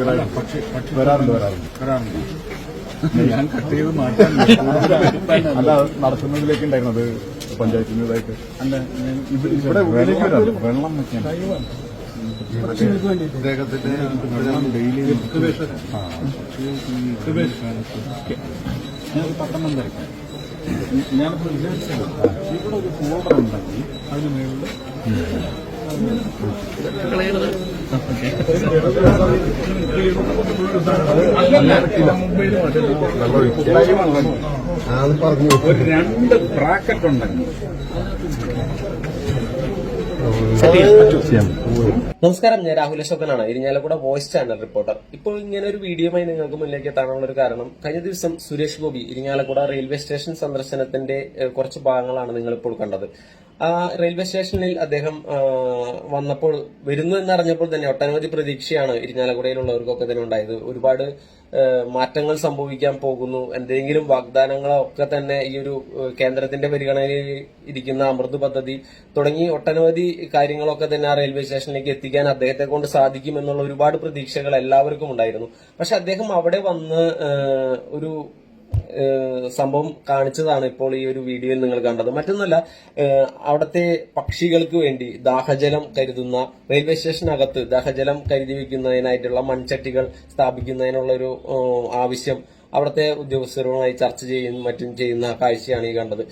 വരാറുണ്ട് വരാറുണ്ട്. വരാറുണ്ട്. ഞാൻ കട്ട് ചെയ്ത് മാറ്റാൻ അല്ല നടത്തുന്നതിലേക്ക് ഉണ്ടായിരുന്നത് പഞ്ചായത്തിന്റേതായിട്ട് അല്ല ഇവിടെ വെള്ളം വെക്കാൻ. അദ്ദേഹത്തിന്റെ വെള്ളം ഡെയിലി ഞാൻ തരക്കാം ഞാനിപ്പോൾ വിചാരിച്ചത് ഇവിടെ ഒരു ഫോൾഡർ ഉണ്ടാക്കി അതിന് മേളിൽ രണ്ട് ബ്രാക്കറ്റ് നമസ്കാരം ഞാൻ Rahul അശോകനാണ്. Irinjalakuda voice channel reporter. ഇപ്പോൾ ഇങ്ങനെ ഒരു വീഡിയോയുമായി നിങ്ങൾക്ക് മുന്നിലേക്ക് എത്താനുള്ള ഒരു കാരണം കഴിഞ്ഞ ദിവസം സുരേഷ് ഗോപി ഇരിഞ്ഞാലക്കുട റെയിൽവേ സ്റ്റേഷൻ സന്ദർശനത്തിന്റെ കുറച്ച് ഭാഗങ്ങളാണ് നിങ്ങൾ ഇപ്പോൾ കണ്ടത്. ആ റെയിൽവേ സ്റ്റേഷനിൽ അദ്ദേഹം വന്നപ്പോൾ വരുന്നു എന്നറിഞ്ഞപ്പോൾ തന്നെ ഒട്ടനവധി പ്രതീക്ഷയാണ് ഇരിഞ്ഞാലക്കുടയിലുള്ളവർക്കൊക്കെ തന്നെ ഉണ്ടായത്. ഒരുപാട് മാറ്റങ്ങൾ സംഭവിക്കാൻ പോകുന്നു. എന്തെങ്കിലും വാഗ്ദാനങ്ങളോ ഒക്കെ തന്നെ ഈ ഒരു കേന്ദ്രത്തിന്റെ പരിഗണനയിൽ ഇരിക്കുന്ന അമൃത് പദ്ധതി തുടങ്ങി ഒട്ടനവധി കാര്യങ്ങളൊക്കെ തന്നെ ആ റെയിൽവേ സ്റ്റേഷനിലേക്ക് എത്തിക്കാൻ അദ്ദേഹത്തെ കൊണ്ട് സാധിക്കുമെന്നുള്ള ഒരുപാട് പ്രതീക്ഷകൾ എല്ലാവർക്കും ഉണ്ടായിരുന്നു. പക്ഷെ അദ്ദേഹം അവിടെ വന്ന് ഒരു സംഭവം കാണിച്ചതാണ് ഇപ്പോൾ ഈ ഒരു വീഡിയോയിൽ നിങ്ങൾ കണ്ടത്. മറ്റൊന്നല്ല അവിടുത്തെ പക്ഷികൾക്ക് വേണ്ടി ദാഹജലം കരുതുന്ന റെയിൽവേ സ്റ്റേഷനകത്ത് ദാഹജലം കരുതി വെക്കുന്നതിനായിട്ടുള്ള മൺചട്ടികൾ സ്ഥാപിക്കുന്നതിനുള്ള ഒരു ആവശ്യം അവിടുത്തെ ഉദ്യോഗസ്ഥരുമായി ചർച്ച ചെയ്യുന്ന മറ്റും ചെയ്യുന്ന കാഴ്ചയാണ് ഈ കണ്ടത്.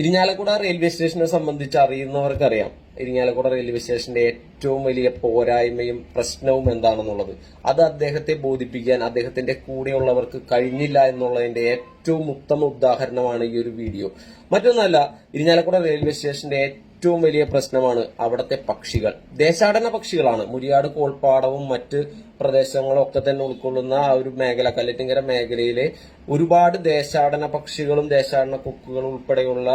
ഇരിഞ്ഞാലക്കുട റെയിൽവേ സ്റ്റേഷനെ സംബന്ധിച്ച് അറിയുന്നവർക്കറിയാം. ഇരിങ്ങാലക്കുട റെയിൽവേ സ്റ്റേഷന്റെ ഏറ്റവും വലിയ പോരായ്മയും പ്രശ്നവും എന്താണെന്നുള്ളത്. അത് അദ്ദേഹത്തെ ബോധിപ്പിക്കാൻ അദ്ദേഹത്തിന്റെ കൂടെയുള്ളവർക്ക് കഴിഞ്ഞില്ല എന്നുള്ളതിന്റെ ഏറ്റവും ഉത്തമ ഉദാഹരണമാണ് ഈ ഒരു വീഡിയോ. മറ്റൊന്നല്ല ഇരിഞ്ഞാലക്കുട റെയിൽവേ സ്റ്റേഷന്റെ ഏറ്റവും വലിയ പ്രശ്നമാണ് അവിടുത്തെ പക്ഷികൾ. ദേശാടന പക്ഷികളാണ്. മുരിയാട് കോൾപ്പാടവും മറ്റ് പ്രദേശങ്ങളും ഒക്കെ തന്നെ ഉൾക്കൊള്ളുന്ന ആ ഒരു മേഖല കല്ലറ്റിങ്കര മേഖലയിലെ ഒരുപാട് ദേശാടന പക്ഷികളും ദേശാടന കൊക്കുകളും ഉൾപ്പെടെയുള്ള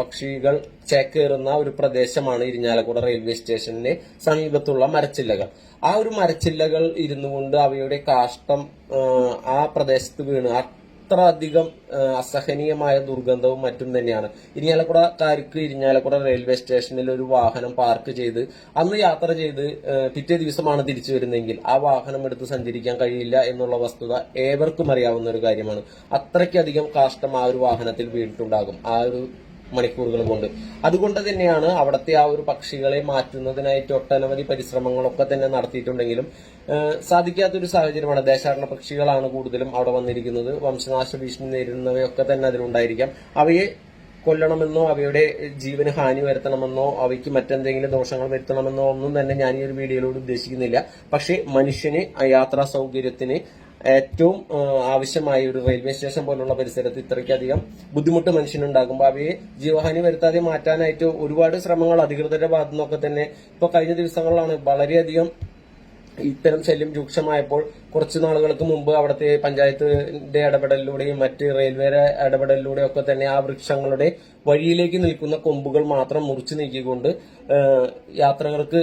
പക്ഷികൾ ചേക്കേറുന്ന ഒരു പ്രദേശമാണ് ഇരിഞ്ഞാലക്കുട റെയിൽവേ സ്റ്റേഷന് സമീപത്തുള്ള മരച്ചില്ലകൾ. ആ ഒരു മരച്ചില്ലകൾ ഇരുന്നുകൊണ്ട് അവയുടെ കാഷ്ടം ആ, ആ പ്രദേശത്ത് വീണ് അത്ര അധികം അസഹനീയമായ ദുർഗന്ധവും മറ്റും തന്നെയാണ്. ഇരിഞ്ഞാലക്കുട കാരിക്ക് ഇരിഞ്ഞാലക്കുട റെയിൽവേ സ്റ്റേഷനിൽ ഒരു വാഹനം പാർക്ക് ചെയ്ത് അന്ന് യാത്ര ചെയ്ത് പിറ്റേ ദിവസമാണ് തിരിച്ചു വരുന്നതെങ്കിൽ ആ വാഹനം എടുത്ത് സഞ്ചരിക്കാൻ കഴിയില്ല എന്നുള്ള വസ്തുത ഏവർക്കും അറിയാവുന്ന ഒരു കാര്യമാണ്. അത്രയ്ക്കധികം കാഷ്ടം ആ ഒരു വാഹനത്തിൽ വീണിട്ടുണ്ടാകും. ആ ഒരു മണിക്കൂറുകൾ കൊണ്ട് അതുകൊണ്ട് തന്നെയാണ് അവിടുത്തെ ആ ഒരു പക്ഷികളെ മാറ്റുന്നതിനായിട്ട് ഒട്ടനവധി പരിശ്രമങ്ങളൊക്കെ തന്നെ നടത്തിയിട്ടുണ്ടെങ്കിലും സാധിക്കാത്തൊരു സാഹചര്യമാണ്. ദേശാടന പക്ഷികളാണ് കൂടുതലും അവിടെ വന്നിരിക്കുന്നത്. വംശനാശ ഭീഷണി നേരിടുന്നവയൊക്കെ തന്നെ അതിലുണ്ടായിരിക്കാം. അവയെ കൊല്ലണമെന്നോ അവയുടെ ജീവന് ഹാനി വരുത്തണമെന്നോ അവയ്ക്ക് മറ്റെന്തെങ്കിലും ദോഷങ്ങൾ വരുത്തണമെന്നോ ഒന്നും തന്നെ ഞാൻ ഈ ഒരു വീഡിയോയിലൂടെ ഉദ്ദേശിക്കുന്നില്ല. പക്ഷേ മനുഷ്യന് യാത്രാ സൗകര്യത്തിന് ഏറ്റവും ആവശ്യമായ ഒരു റെയിൽവേ സ്റ്റേഷൻ പോലുള്ള പരിസരത്ത് ഇത്രയ്ക്കധികം ബുദ്ധിമുട്ട് മനുഷ്യനുണ്ടാകുമ്പോൾ അവയെ ജീവഹാനി വരുത്താതെ മാറ്റാനായിട്ട് ഒരുപാട് ശ്രമങ്ങൾ അധികൃതരുടെ ഭാഗത്തു നിന്നൊക്കെ തന്നെ ഇപ്പൊ കഴിഞ്ഞ ദിവസങ്ങളിലാണ് വളരെയധികം ഇത്തരം ശല്യം രൂക്ഷമായപ്പോൾ കുറച്ചു നാളുകൾക്ക് മുമ്പ് അവിടുത്തെ പഞ്ചായത്തിന്റെ ഇടപെടലിലൂടെയും മറ്റ് റെയിൽവേയുടെ ഇടപെടലിലൂടെയും ഒക്കെ തന്നെ ആ വൃക്ഷങ്ങളുടെ വഴിയിലേക്ക് നിൽക്കുന്ന കൊമ്പുകൾ മാത്രം മുറിച്ചു നീക്കിക്കൊണ്ട് യാത്രകർക്ക്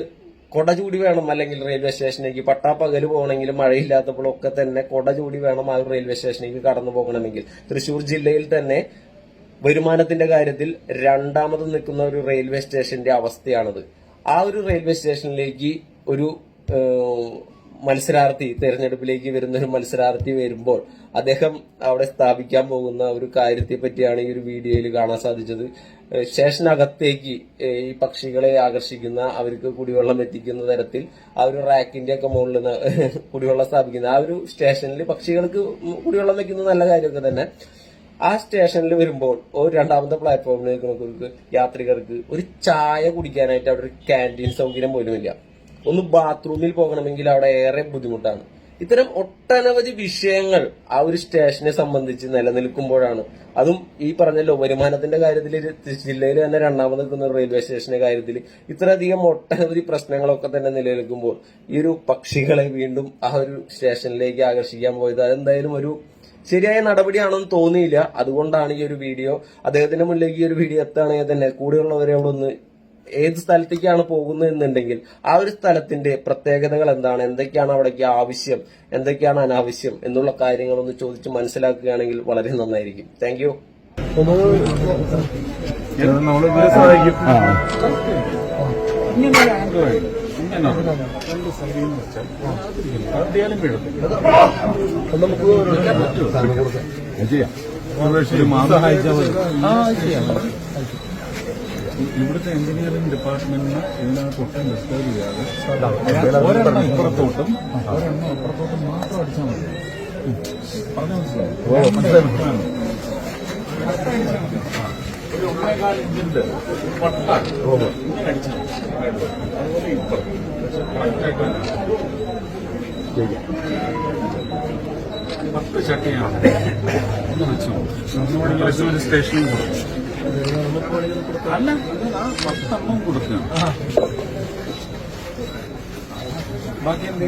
കൊട ചൂടി വേണം അല്ലെങ്കിൽ റെയിൽവേ സ്റ്റേഷനിലേക്ക് പട്ടാപ്പകൽ പോകണമെങ്കിലും മഴയില്ലാത്തപ്പോഴൊക്കെ തന്നെ കൊടചൂടി വേണം ആ റെയിൽവേ സ്റ്റേഷനിലേക്ക് കടന്നു പോകണമെങ്കിൽ. തൃശൂർ ജില്ലയിൽ തന്നെ വരുമാനത്തിന്റെ കാര്യത്തിൽ രണ്ടാമത് നിൽക്കുന്ന ഒരു റെയിൽവേ സ്റ്റേഷന്റെ അവസ്ഥയാണത്. ആ ഒരു റെയിൽവേ സ്റ്റേഷനിലേക്ക് ഒരു മത്സരാർത്ഥി തെരഞ്ഞെടുപ്പിലേക്ക് വരുന്ന ഒരു മത്സരാർത്ഥി വരുമ്പോൾ അദ്ദേഹം അവിടെ സ്ഥാപിക്കാൻ പോകുന്ന ഒരു കാര്യത്തെ പറ്റിയാണ് ഈ ഒരു വീഡിയോയിൽ കാണാൻ സാധിച്ചത്. ശേഷനകത്തേക്ക് ഈ പക്ഷികളെ ആകർഷിക്കുന്ന അവർക്ക് കുടിവെള്ളം എത്തിക്കുന്ന തരത്തിൽ ആ ഒരു റാക്കിന്റെ ഒക്കെ മുകളിൽ കുടിവെള്ളം സ്ഥാപിക്കുന്ന ആ ഒരു സ്റ്റേഷനിൽ പക്ഷികൾക്ക് കുടിവെള്ളം വെക്കുന്നത് നല്ല കാര്യമൊക്കെ തന്നെ. ആ സ്റ്റേഷനിൽ വരുമ്പോൾ ഒരു രണ്ടാമത്തെ പ്ലാറ്റ്ഫോമിൽ നിൽക്കുന്നവർക്ക് യാത്രികർക്ക് ഒരു ചായ കുടിക്കാനായിട്ട് അവിടെ ഒരു ക്യാന്റീൻ സൗകര്യം പോലും ഇല്ല ഒന്ന് ബാത്റൂമിൽ പോകണമെങ്കിൽ അവിടെ ഏറെ ബുദ്ധിമുട്ടാണ്. ഇത്തരം ഒട്ടനവധി വിഷയങ്ങൾ ആ ഒരു സ്റ്റേഷനെ സംബന്ധിച്ച് നിലനിൽക്കുമ്പോഴാണ്. അതും ഈ പറഞ്ഞല്ലോ വരുമാനത്തിന്റെ കാര്യത്തിൽ ജില്ലയിൽ തന്നെ രണ്ടാമത് നിൽക്കുന്ന റെയിൽവേ സ്റ്റേഷന്റെ കാര്യത്തിൽ ഇത്രയധികം ഒട്ടനവധി പ്രശ്നങ്ങളൊക്കെ തന്നെ നിലനിൽക്കുമ്പോൾ ഈ ഒരു പക്ഷികളെ വീണ്ടും ആ ഒരു സ്റ്റേഷനിലേക്ക് ആകർഷിക്കാൻ പോയത് അതെന്തായാലും ഒരു ശരിയായ നടപടിയാണെന്ന് തോന്നിയില്ല. അതുകൊണ്ടാണ് ഈ ഒരു വീഡിയോ അദ്ദേഹത്തിന്റെ മുന്നിലേക്ക് ഈ ഒരു വീഡിയോ എത്തുകയാണെങ്കിൽ തന്നെ കൂടെയുള്ളവരെ അവിടെ ഒന്ന് ഏത് സ്ഥലത്തേക്കാണ് പോകുന്നത് എന്നുണ്ടെങ്കിൽ ആ ഒരു സ്ഥലത്തിന്റെ പ്രത്യേകതകൾ എന്താണ്? എന്തൊക്കെയാണ് അവിടേക്ക് ആവശ്യം? എന്തൊക്കെയാണ് അനാവശ്യം? എന്നുള്ള കാര്യങ്ങളൊന്ന് ചോദിച്ച് മനസ്സിലാക്കുകയാണെങ്കിൽ വളരെ നന്നായിരിക്കും. താങ്ക് യു അത് ചെയ്യാം ഒരു മതി ആ ചെയ്യാം. ഇവിടുത്തെ എഞ്ചിനീയറിംഗ് ഡിപ്പാർട്ട്മെന്റിന് ഇതിനകത്ത് ഒട്ടും ഡിസ്റ്റർബ് ചെയ്യാതെ ഒരെണ്ണം ഇപ്പുറത്തോട്ടും ഒരെണ്ണം അപ്പുറത്തോട്ടും മാത്രം അടിച്ചാൽ മതി. പറഞ്ഞു മനസ്സിലായി? മനസ്സിലായി. ഒരു ഒന്നേകാൽ ഇഞ്ചിന്റെ വട്ട ഇങ്ങനെ അടിച്ചാൽ മതി. അതുപോലെ ഇപ്പുറം കറക്റ്റായിട്ട് പത്ത് ചട്ടിയാണ്. ഒന്ന് വെച്ചു. ഒരു സ്റ്റേഷനിൽ കൊടുക്കും അല്ല പത്തെണ്ണം കൊടുക്കുക ബാക്കി എന്ത്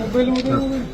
മൊബൈൽ മൊബൈൽ മൊബൈൽ